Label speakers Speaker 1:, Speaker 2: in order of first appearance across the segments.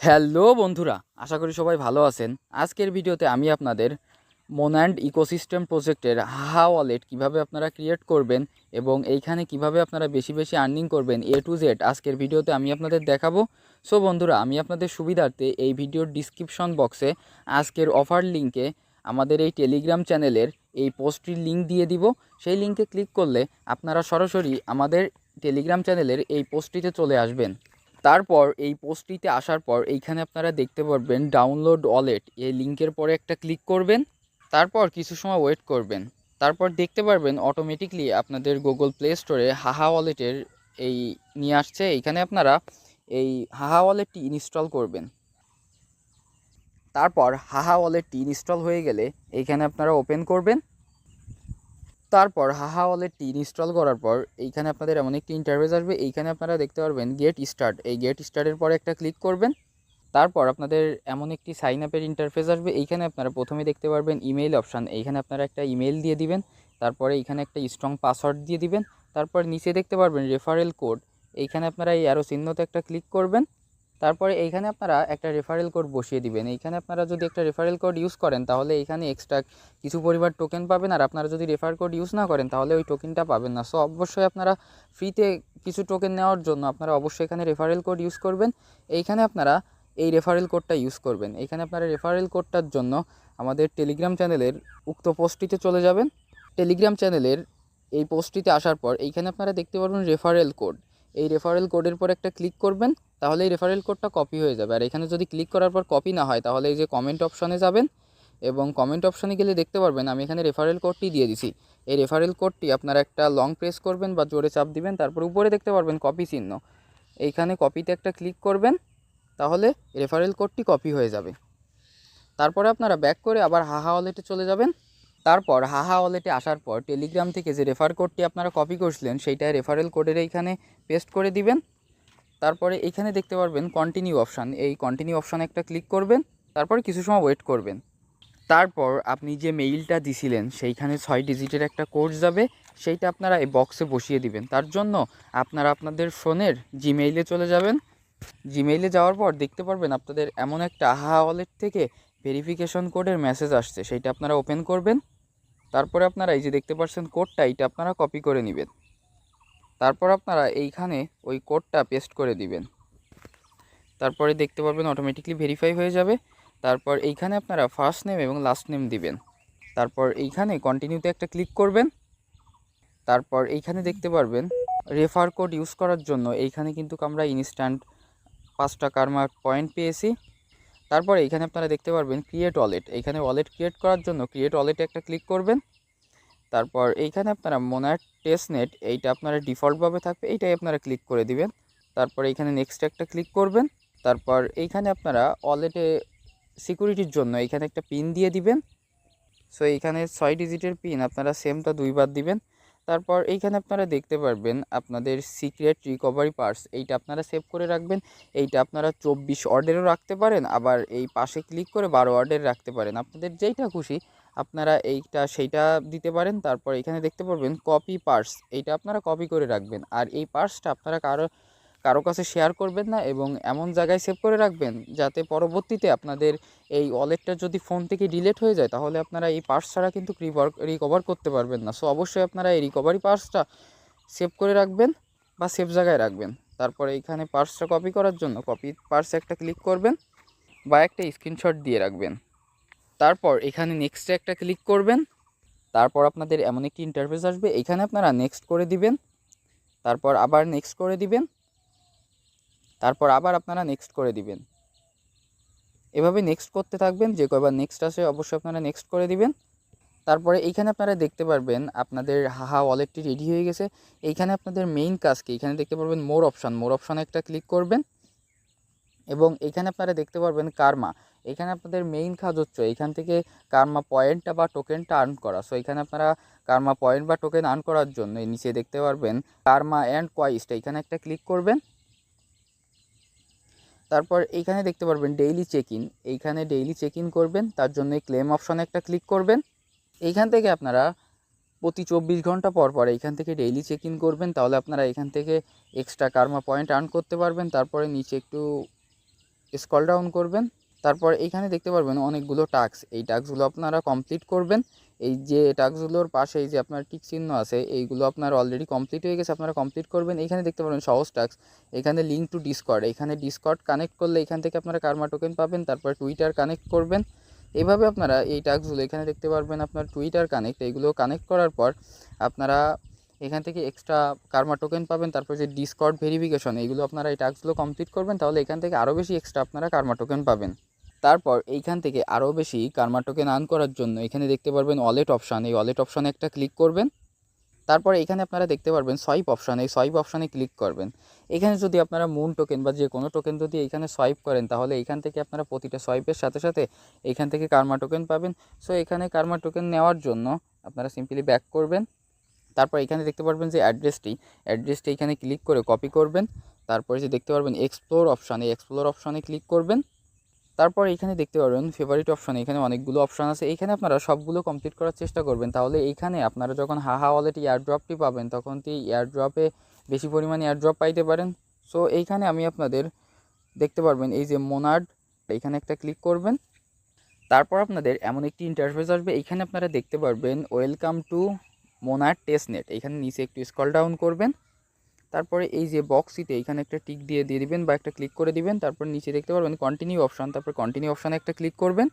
Speaker 1: Hello বন্ধুরা, আশা করি সবাই ভালো আছেন। আজকের ভিডিওতে আমি আপনাদের মোন্যান্ড ইকোসিস্টেম প্রজেক্টের হাহা ওয়ালেট কীভাবে আপনারা ক্রিয়েট করবেন এবং এইখানে কীভাবে আপনারা বেশি বেশি আর্নিং করবেন এ টু জেড আজকের ভিডিওতে আমি আপনাদের দেখাবো। সো বন্ধুরা, আমি আপনাদের সুবিধার্থে এই ভিডিওর ডিসক্রিপশন বক্সে আজকের অফার লিঙ্কে আমাদের এই টেলিগ্রাম চ্যানেলের এই পোস্টটির লিঙ্ক দিয়ে দিব। সেই লিঙ্কে ক্লিক করলে আপনারা সরাসরি আমাদের টেলিগ্রাম চ্যানেলের এই পোস্টটিতে চলে আসবেন। তারপর এই পোস্টটিতে আসার পর এইখানে আপনারা দেখতে পারবেন ডাউনলোড ওয়ালেট এই লিঙ্কের পরে একটা ক্লিক করবেন, তারপর কিছু সময় ওয়েট করবেন। তারপর দেখতে পারবেন অটোমেটিকলি আপনাদের গুগল প্লে স্টোরে হাহা ওয়ালেটের এই নিয়ে আসছে। এইখানে আপনারা এই হাহা ওয়ালেটটি ইনস্টল করবেন। তারপর হাহা ওয়ালেটটি ইনস্টল হয়ে গেলে এইখানে আপনারা ওপেন করবেন। তারপর হাহা ওয়ালেটটি ইনস্টল করার পর এইখানে আপনাদের এমন একটি ইন্টারভেস আসবে। এইখানে আপনারা দেখতে পারবেন গেট স্টার্ট এই গেট স্টার্টের পরে একটা ক্লিক করবেন। তারপর আপনাদের এমন একটি সাইন আপের ইন্টারফেস আসবে। এইখানে আপনারা প্রথমে দেখতে পারবেন ইমেইল অপশান এইখানে আপনারা একটা ইমেইল দিয়ে দিবেন। তারপরে এইখানে একটা স্ট্রং পাসওয়ার্ড দিয়ে দিবেন। তারপর নিচে দেখতে পারবেন রেফারেল কোড এইখানে আপনারা এই আরও চিহ্নতে একটা ক্লিক করবেন। তারপরে এইখানে আপনারা একটা রেফারেল কোড বসিয়ে দিবেন। এইখানে আপনারা যদি একটা রেফারেল কোড ইউজ করেন, তাহলে এইখানে এক্সট্রা কিছু পরিবার টোকেন পাবেন। আর আপনারা যদি রেফার কোড ইউজ না করেন, তাহলে ওই টোকেনটা পাবেন না। সো অবশ্যই আপনারা ফ্রিতে কিছু টোকেন নেওয়ার জন্য আপনারা অবশ্যই এখানে রেফারেল কোড ইউজ করবেন। এইখানে আপনারা এই রেফারেল কোডটা ইউজ করবেন। এইখানে আপনারা রেফারেল কোডটার জন্য আমাদের টেলিগ্রাম চ্যানেলের উক্ত পোস্টটিতে চলে যাবেন। টেলিগ্রাম চ্যানেলের এই পোস্টটিতে আসার পর এইখানে আপনারা দেখতে পারবেন রেফারেল কোড এই রেফারেল কোডের পর একটা ক্লিক করবেন, তাহলে এই রেফারেল কোডটা কপি হয়ে যাবে। আর এখানে যদি ক্লিক করার পর কপি না হয়, তাহলে এই যে কমেন্ট অপশনে যাবেন এবং কমেন্ট অপশনে গেলে দেখতে পারবেন আমি এখানে রেফারেল কোডটি দিয়ে দিছি। এই রেফারেল কোডটি আপনারা একটা লং প্রেস করবেন বা জোরে চাপ দিবেন, তারপর উপরে দেখতে পারবেন কপি চিহ্ন। এইখানে কপিতে একটা ক্লিক করবেন, তাহলে রেফারেল কোডটি কপি হয়ে যাবে। তারপরে আপনারা ব্যাক করে আবার হাহা ওয়ালেটে চলে যাবেন। তারপর হাহা ওয়ালেটে আসার পর টেলিগ্রাম থেকে যে রেফার কোডটি আপনারা কপি করছিলেন সেইটা রেফারেল কোডের এইখানে পেস্ট করে দিবেন। তারপরে এইখানে দেখতে পারবেন কন্টিনিউ অপশান এই কন্টিনিউ অপশানে একটা ক্লিক করবেন, তারপর কিছু সময় ওয়েট করবেন। তারপর আপনি যে মেইলটা দিছিলেন, সেইখানে ছয় ডিজিটের একটা কোড যাবে, সেইটা আপনারা এই বক্সে বসিয়ে দিবেন। তার জন্য আপনারা আপনাদের ফোনের জিমেইলে চলে যাবেন। জিমেইলে যাওয়ার পর দেখতে পারবেন আপনাদের এমন একটা আহা ওয়ালেট থেকে ভেরিফিকেশন কোডের মেসেজ আসছে, সেইটা আপনারা ওপেন করবেন। তারপরে আপনারা এই যে দেখতে পাচ্ছেন কোডটা এইটা আপনারা কপি করে নেবেন। তারপর আপনারা এইখানে ওই কোডটা পেস্ট করে দিবেন। তারপরে দেখতে পারবেন অটোমেটিকলি ভেরিফাই হয়ে যাবে। তারপর এইখানে আপনারা ফার্স্ট নেম এবং লাস্ট নেম দিবেন। তারপর এইখানে কন্টিনিউতে একটা ক্লিক করবেন। তারপর এইখানে দেখতে পারবেন রেফার কোড ইউজ করার জন্য এইখানে কিন্তু আমরা ইনস্ট্যান্ট পাঁচটা কারমার্ক পয়েন্ট পেয়েছি। তারপর এইখানে আপনারা দেখতে পারবেন ক্রিয়েট ওয়ালেট এইখানে ওয়ালেট ক্রিয়েট করার জন্য ক্রিয়েট ওয়ালেটে একটা ক্লিক করবেন। তারপর এইখানে আপনারা মোনার টেস্ট নেট এইটা আপনারা ডিফল্টভাবে থাকবে, এইটাই আপনারা ক্লিক করে দিবেন। তারপর এইখানে নেক্সট একটা ক্লিক করবেন। তারপর এইখানে আপনারা ওয়ালেটে সিকিউরিটির জন্য এইখানে একটা পিন দিয়ে দিবেন। সো এইখানে ছয় ডিজিটের পিন আপনারা সেমটা দুইবার দিবেন। তারপর এইখানে আপনারা দেখতে পারবেন আপনাদের সিক্রেট রিকভারি পার্স এইটা আপনারা সেভ করে রাখবেন, এইটা আপনারা চব্বিশ অর্ডারও রাখতে পারেন, আবার এই পাশে ক্লিক করে বারো অর্ডার রাখতে পারেন। আপনাদের যেইটা খুশি আপনারা এইটা, সেইটা দিতে পারেন, তারপর এখানে দেখতে পারবেন কপি পার্স এইটা আপনারা কপি করে রাখবেন। আর এই পার্সটা আপনারা কারও কারও কাছে শেয়ার করবেন না এবং এমন জায়গায় সেভ করে রাখবেন যাতে পরবর্তীতে আপনাদের এই ওয়ালেটটা যদি ফোন থেকে ডিলেট হয়ে যায়, তাহলে আপনারা এই পার্স ছাড়া কিন্তু রিকভার করতে পারবেন না। সো অবশ্যই আপনারা এই রিকভারি পার্সটা সেভ করে রাখবেন বা সেভ জায়গায় রাখবেন। তারপরে এইখানে পার্সটা কপি করার জন্য কপি পার্স একটা ক্লিক করবেন বা একটা স্ক্রিনশট দিয়ে রাখবেন। তারপর এখানে নেক্সটে একটা ক্লিক করবেন। তারপর আপনাদের এমন একটি ইন্টারফেস আসবে। এখানে আপনারা নেক্সট করে দিবেন। তারপর আবার নেক্সট করে দিবেন। তারপর আবার আপনারা নেক্সট করে দিবেন। এভাবে নেক্সট করতে থাকবেন, যে কয়বার নেক্সট আসে অবশ্যই আপনারা নেক্সট করে দিবেন। তারপরে এইখানে আপনারা দেখতে পারবেন আপনাদের হাহা ওয়ালেটটি রেডি হয়ে গেছে। এইখানে আপনাদের মেইন কাজ কি? এখানে দেখতে পারবেন মোর অপশান মোর অপশানে একটা ক্লিক করবেন। এবং এখানে আপনারা দেখতে পারবেন কারমা এখানে আপনাদের মেইন কাজ হচ্ছে এখান থেকে কারমা পয়েন্টটা বা টোকেনটা আর্ন করা। সো এখানে আপনারা কারমা পয়েন্ট বা টোকেন আর্ন করার জন্য নিচে দেখতে পারবেন কারমা অ্যান্ড কোয়াইস্ট এখানে একটা ক্লিক করবেন। তারপর এইখানে দেখতে পারবেন ডেইলি চেক ইন এইখানে ডেইলি চেক ইন করবেন, তার জন্য ক্লেম অপশানে একটা ক্লিক করবেন। এইখান থেকে আপনারা প্রতি চব্বিশ ঘণ্টা পর পর এইখান থেকে ডেইলি চেক ইন করবেন, তাহলে আপনারা এখান থেকে এক্সট্রা কারমা পয়েন্ট আর্ন করতে পারবেন। তারপরে নিচে একটু স্কল ডাউন করবেন। তারপর এইখানে দেখতে পারবেন অনেকগুলো টাস্ক এই টাস্কগুলো আপনারা কমপ্লিট করবেন। এই যে টাস্কগুলোর পাশে এই যে আপনার টিক চিহ্ন আছে, এইগুলো আপনার অলরেডি কমপ্লিট হয়ে গেছে, আপনারা কমপ্লিট করবেন। এইখানে দেখতে পারবেন সহজ টাস্ক এখানে লিঙ্ক টু ডিসকর্ড এখানে ডিসকর্ড কানেক্ট করলে এখান থেকে আপনারা কার্মা টোকেন পাবেন, তারপর টুইটার কানেক্ট করবেন। এভাবে আপনারা এই টাস্কগুলো এখানে দেখতে পারবেন আপনার টুইটার কানেক্ট এইগুলো কানেক্ট করার পর আপনারা এখান থেকে এক্সট্রা কার্মা টোকেন পাবেন, তারপর যে ডিসকর্ড ভেরিফিকেশন এইগুলো আপনারা এই টাস্কগুলো কমপ্লিট করবেন, তাহলে এখান থেকে আরও বেশি এক্সট্রা আপনারা কার্মা টোকেন পাবেন। তারপর এইখান থেকে আরও বেশি কার্মা টোকেন আর্ন করার জন্য এখানে দেখতে পারবেন ওয়ালেট অপশান। এই ওয়ালেট অপশানে একটা ক্লিক করবেন। তারপর এখানে আপনারা দেখতে পারবেন সোয়াইপ অপশান। এই সোয়াইপ অপশানে ক্লিক করবেন। এখানে যদি আপনারা মুন টোকেন বা যে কোনো টোকেন যদি এখানে সোয়াইপ করেন, তাহলে এখান থেকে আপনারা প্রতিটা সোয়াইপের সাথে সাথে এখান থেকে কার্মা টোকেন পাবেন। সো এখানে কার্মা টোকেন নেওয়ার জন্য আপনারা সিম্পলি ব্যাক করবেন। তারপর এখানে দেখতে পারবেন যে অ্যাড্রেসটি। অ্যাড্রেসটি এখানে ক্লিক করে কপি করবেন। তারপরে যে দেখতে পারবেন এক্সপ্লোর অপশান। এক্সপ্লোর অপশানে ক্লিক করবেন। তারপর এখানে দেখতে পারবেন ফেভারিট অপশান এখানে অনেকগুলো অপশান আছে। এখানে আপনারা সবগুলো কমপ্লিট করার চেষ্টা করবেন। তাহলে এইখানে আপনারা যখন হাহা ওয়ালেট এয়ারড্রপটি পাবেন, তখন তো এয়ারড্রপে বেশি পরিমাণে এয়ারড্রপ পাইতে পারেন। সো এইখানে আমি আপনাদের দেখতে পারবেন এই যে মোনার্ড এইখানে একটা ক্লিক করবেন। তারপর আপনাদের এমন একটি ইন্টারফেস আসবে এইখানে আপনারা দেখতে পারবেন ওয়েলকাম টু মোনার টেস্টনেট এখানে নিচে একটু স্কল ডাউন করবেন। তারপরে এই যে বক্সিতে এখানে একটা টিক দিয়ে দিয়ে দিবেন বা একটা ক্লিক করে দিবেন, তারপর নিচে দেখতে পারবেন কন্টিনিউ অপশান তারপর কন্টিনিউ অপশানে একটা ক্লিক করবেন।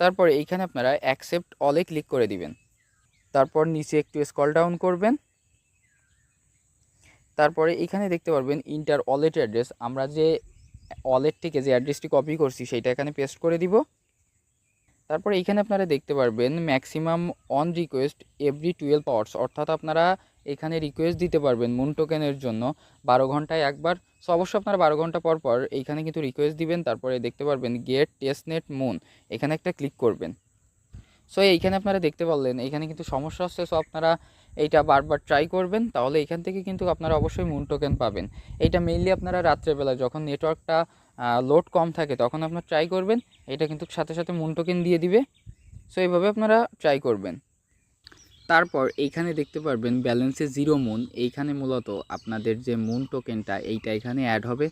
Speaker 1: তারপরে এইখানে আপনারা অ্যাকসেপ্ট অলে ক্লিক করে দিবেন। তারপর নিচে একটু স্কল ডাউন করবেন। তারপরে এখানে দেখতে পারবেন ইন্টার ওয়ালেট অ্যাড্রেস আমরা যে ওয়ালেট থেকে যে অ্যাড্রেসটি কপি করছি সেটা এখানে পেস্ট করে দিব। তারপরে এইখানে আপনারা দেখতে পারবেন maximum one request every twelve hours অর্থাৎ আপনারা এখানে রিকোয়েস্ট দিতে পারবেন মুন টোকেনের জন্য বারো ঘন্টায় একবার। সো অবশ্যই আপনারা বারো ঘণ্টা পর পর এইখানে কিন্তু রিকোয়েস্ট দিবেন, তারপরে দেখতে পারবেন গেট টেস্টনেট মুন এখানে একটা ক্লিক করবেন। সো এইখানে আপনারা দেখতে পারলেন, এখানে কিন্তু সমস্যা হচ্ছে সো আপনারা এইটা বারবার ট্রাই করবেন, তাহলে এখান থেকে কিন্তু আপনারা অবশ্যই মুন টোকেন পাবেন। এইটা মেইনলি আপনারা রাত্রেবেলা যখন নেটওয়ার্কটা লোড কম থাকে, তখন আপনারা ট্রাই করবেন। এটা কিন্তু সাথে সাথে মুন টোকেন দিয়ে দিবে। সো এইভাবে আপনারা ট্রাই করবেন। তারপর এইখানে দেখতে পারবেন ব্যালেন্সে জিরো মুন এইখানে মূলত আপনাদের যে মুন টোকেনটা এইটা এখানে অ্যাড হবে।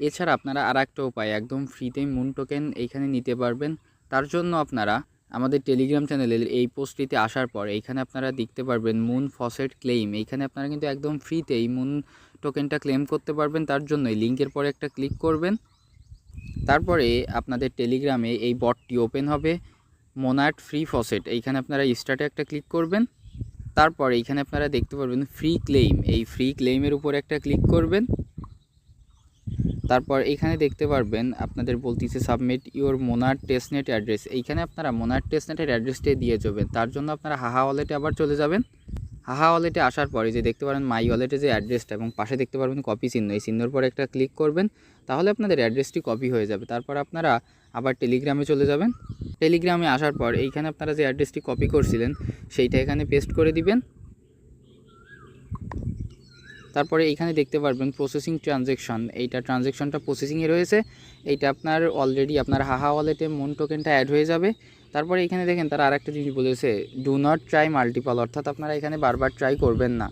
Speaker 1: এছাড়া আপনারা আর একটা উপায়, একদম ফ্রিতেই মুন টোকেন এইখানে নিতে পারবেন। তার জন্য আপনারা আমাদের টেলিগ্রাম চ্যানেলের এই পোস্টটিতে আসার পর, এইখানে আপনারা দেখতে পারবেন মুন ফসেট ক্লেইম এইখানে আপনারা কিন্তু একদম ফ্রিতেই মুন টোকেনটা ক্লেম করতে পারবেন। তার জন্য এই লিঙ্কের পরে একটা ক্লিক করবেন। তারপরে আপনাদের টেলিগ্রামে এই বটটি ওপেন হবে মোনার্ট ফ্রি ফসেট এইখানে আপনারা স্টার্টে একটা ক্লিক করবেন, তারপর এইখানে আপনারা দেখতে পারবেন ফ্রি ক্লেইম এই ফ্রি ক্লেইমের উপর একটা ক্লিক করবেন, তারপর এখানে দেখতে পারবেন আপনাদের বলতেছে submit your Monad testnet address এইখানে আপনারা মোনার টেস্টনেটের অ্যাড্রেসটাই দিয়ে যাবেন, তার জন্য আপনারা হাহা ওয়ালেটে আবার চলে যাবেন হাহা ওয়ালেটে আসার পরে যে দেখতে পারেন মাই ওয়ালেটে যে অ্যাড্রেসটা এবং পাশে দেখতে পারবেন কপি চিহ্ন, এই চিহ্নর পরে একটা ক্লিক করবেন, তাহলে আপনাদের অ্যাড্রেসটি কপি হয়ে যাবে। তারপর আপনারা আবার টেলিগ্রামে চলে যাবেন। টেলিগ্রামে আসার পর এইখানে আপনারা যে অ্যাড্রেসটি কপি করছিলেন, সেইটা এখানে পেস্ট করে দিবেন। তারপরে এইখানে দেখতে পারবেন প্রসেসিং ট্রানজেকশন এইটা ট্রানজেকশনটা প্রসেসিংয়ে রয়েছে। এইটা আপনার অলরেডি আপনার হাহা ওয়ালেটে মন টোকেনটা অ্যাড হয়ে যাবে। তারপরে এখানে দেখেন তারা আরেকটা জিনিস বলেছে ডু নট ট্রাই মাল্টিপল অর্থাৎ আপনারা এখানে বারবার ট্রাই করবেন না।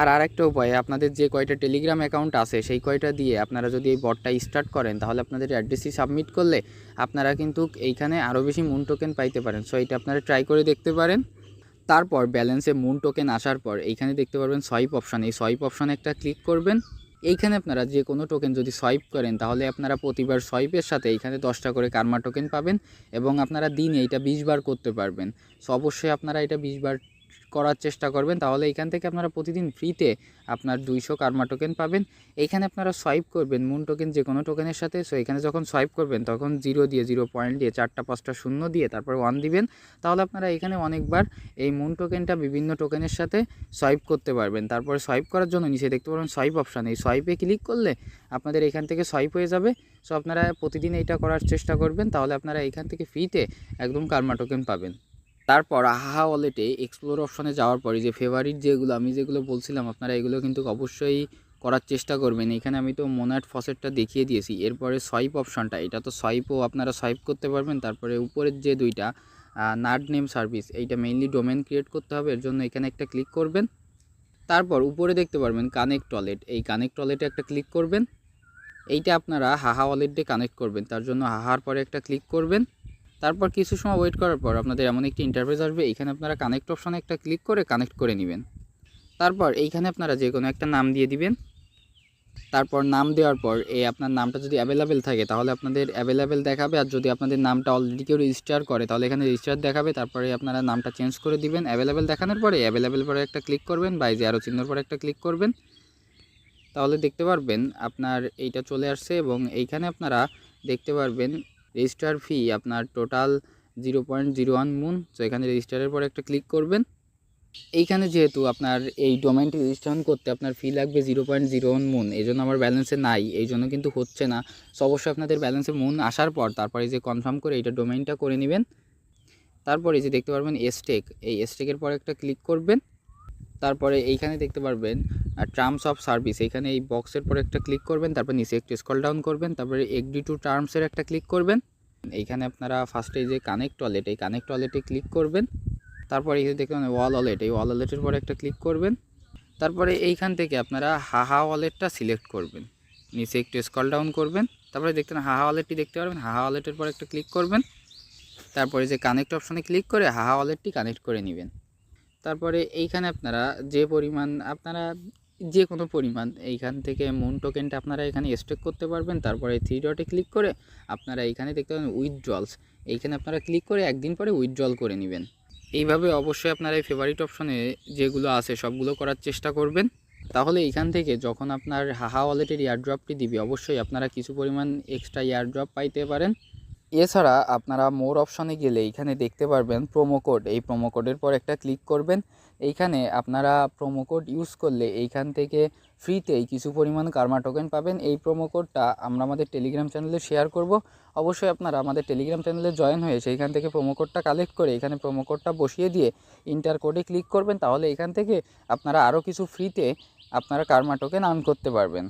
Speaker 1: আর আরেকটা উপায়, আপনাদের যে কয়টা টেলিগ্রাম অ্যাকাউন্ট আছে, সেই কয়টা দিয়ে আপনারা যদি এই বটটা স্টার্ট করেন, তাহলে আপনাদের অ্যাড্রেসটি সাবমিট করলে আপনারা কিন্তু এইখানে আরও বেশি মুন টোকেন পাইতে পারেন। সো এটা আপনারা ট্রাই করে দেখতে পারেন। তারপর ব্যালেন্সে মুন টোকেন আসার পর, এইখানে দেখতে পারবেন সোয়াইপ অপশান এই সোয়াইপ অপশানে একটা ক্লিক করবেন। এইখানে আপনারা যে কোনো টোকেন যদি সোয়াইপ করেন, তাহলে আপনারা প্রতিবার সোয়াইপের সাথে এইখানে দশটা করে কার্মা টোকেন পাবেন এবং আপনারা দিনে এটা বিশবার করতে পারবেন। সো অবশ্যই আপনারা এটা বিশ বার করার চেষ্টা করবেন, তাহলে এখান থেকে আপনারা প্রতিদিন ফ্রিতে আপনার দুইশো কার্মা টোকেন পাবেন। এইখানে আপনারা সোয়াইপ করবেন মুন টোকেন যে কোনো টোকেনের সাথে। সো এখানে যখন সোয়াইপ করবেন, তখন জিরো দিয়ে জিরো পয়েন্ট দিয়ে, চারটা, পাঁচটা, শূন্য দিয়ে, তারপর ওয়ান দিবেন। তাহলে আপনারা এখানে অনেকবার এই মুন টোকেনটা বিভিন্ন টোকেনের সাথে সোয়াইপ করতে পারবেন। তারপরে সোয়াইপ করার জন্য নিচে দেখতে পারবেন সোয়াইপ অপশান এই সোয়াইপে ক্লিক করলে আপনাদের এখান থেকে সোয়াইপ হয়ে যাবে। সো আপনারা প্রতিদিন এইটা করার চেষ্টা করবেন, তাহলে আপনারা এখান থেকে ফ্রিতে একদম কার্মা টোকেন পাবেন। তারপর আহা ওয়ালেটে এক্সপ্লোর অপশনে যাওয়ার পরে যে ফেভারিট যেগুলো, আমি যেগুলো বলছিলাম আপনারা, এগুলো কিন্তু অবশ্যই করার চেষ্টা করবেন। এখানে আমি তো মোনাট ফসেটটা দেখিয়ে দিয়েছি। এরপরে সোয়াইপ অপশনটা এটা তো সোয়াইপও আপনারা সোয়াইপ করতে পারবেন। তারপরে উপরের যে দুইটা নাট নেম সার্ভিস এইটা মেইনলি ডোমেন ক্রিয়েট করতে হবে। এর জন্য এখানে একটা ক্লিক করবেন। তারপর উপরে দেখতে পারবেন কানেক্ট টলেট এই কানেক্ট টলেটে একটা ক্লিক করবেন। এইটা আপনারা হাহা ওয়ালেট কানেক্ট করবেন। তার জন্য হাহার পরে একটা ক্লিক করবেন। তারপর কিছু সময় ওয়েট করার পর আপনাদের এমন একটি ইন্টারফেস আসবে, এখানে আপনারা কানেক্ট অপশানে একটা ক্লিক করে কানেক্ট করে নেবেন। তারপর এইখানে আপনারা যে কোনো একটা নাম দিয়ে দিবেন। তারপর নাম দেওয়ার পর এই আপনার নামটা যদি অ্যাভেলেবেল থাকে, তাহলে আপনাদের অ্যাভেলেবেল দেখাবে। আর যদি আপনাদের নামটা অলরেডি কেউ রেজিস্টার করে, তাহলে এখানে রেজিস্টার দেখাবে। তারপরে আপনারা নামটা চেঞ্জ করে দিবেন। অ্যাভেলেবেল দেখানোর পরে অ্যাভেলেবেল পরে একটা ক্লিক করবেন বা যে আরও চিহ্নর পরে একটা ক্লিক করবেন। তাহলে দেখতে পারবেন আপনার এইটা চলে আসছে এবং এইখানে আপনারা দেখতে পারবেন রেজিস্টার ফি আপনার total zero point zero one moon তো এখানে রেজিস্টারের পরে একটা ক্লিক করবেন। এইখানে যেহেতু আপনার এই ডোমেনটি রেজিস্ট্রেশন করতে আপনার ফি লাগবে zero point zero one moon এই জন্য আমার ব্যালেন্সে নাই, এই জন্য কিন্তু হচ্ছে না। সো অবশ্যই আপনাদের ব্যালেন্সে মুন আসার পর তারপরে যে কনফার্ম করে এইটা ডোমেইনটা করে নেবেন। তারপরে যে দেখতে পারবেন এসটেক এই এসটেকের পরে একটা ক্লিক করবেন। তারপরে এইখানে দেখতে পারবেন টার্মস অফ সার্ভিস এইখানে এই বক্সের পরে একটা ক্লিক করবেন, তারপর নিচে একটু স্কল ডাউন করবেন, তারপরে এগ্রি টু টার্মসের একটা ক্লিক করবেন। এইখানে আপনারা ফার্স্টে যে কানেক্ট ওয়ালেট এই কানেক্ট ওয়ালেটে ক্লিক করবেন। তারপরে এই যে দেখতে ওয়াল ওয়ালেট এই ওয়াল ওয়ালেটের পরে একটা ক্লিক করবেন। তারপরে এইখান থেকে আপনারা হাহা ওয়ালেটটা সিলেক্ট করবেন। নিচে একটু স্কল ডাউন করবেন, তারপরে দেখতে হাহা ওয়ালেটটি দেখতে পারবেন, হাহা ওয়ালেটের পরে একটা ক্লিক করবেন। তারপরে যে কানেক্ট অপশনে ক্লিক করে হাহা ওয়ালেটটি কানেক্ট করে নেবেন। তারপরে এইখানে আপনারা যে পরিমাণ, আপনারা যে কোনো পরিমাণ। এইখান থেকে মুন টোকেনটা আপনারা এখানে স্টেক করতে পারবেন, তারপরে থ্রি ডটে ক্লিক করে আপনারা এইখানে দেখতে পাবেন উইথড্রলস এইখানে আপনারা ক্লিক করে একদিন পরে উইথড্রল করে নেবেন। এইভাবে অবশ্যই আপনারা এই ফেভারিট অপশনে যেগুলো আছে সবগুলো করার চেষ্টা করবেন। তাহলে এইখান থেকে যখন আপনার হাহা ওয়ালেটের ইয়ারড্রপটি দিবে, অবশ্যই আপনারা কিছু পরিমাণ এক্সট্রা ইয়ারড্রপ পাইতে পারেন। এছাড়া আপনারা মোর অপশনে গেলে এইখানে দেখতে পারবেন প্রোমো কোড এই প্রোমো কোডের পর একটা ক্লিক করবেন। এইখানে আপনারা প্রোমো কোড ইউজ করলে এইখান থেকে ফ্রিতেই কিছু পরিমাণ কার্মা টোকেন পাবেন। এই প্রোমো কোডটা আমরা আমাদের টেলিগ্রাম চ্যানেলে শেয়ার করব। অবশ্যই আপনারা আমাদের টেলিগ্রাম চ্যানেলে জয়েন হয়ে সেইখান থেকে প্রোমো কোডটা কালেক্ট করে এখানে প্রোমো কোডটা বসিয়ে দিয়ে ইন্টার কোডে ক্লিক করবেন। তাহলে এখান থেকে আপনারা আরও কিছু ফ্রিতে আপনারা কার্মা টোকেন আর্ন করতে পারবেন।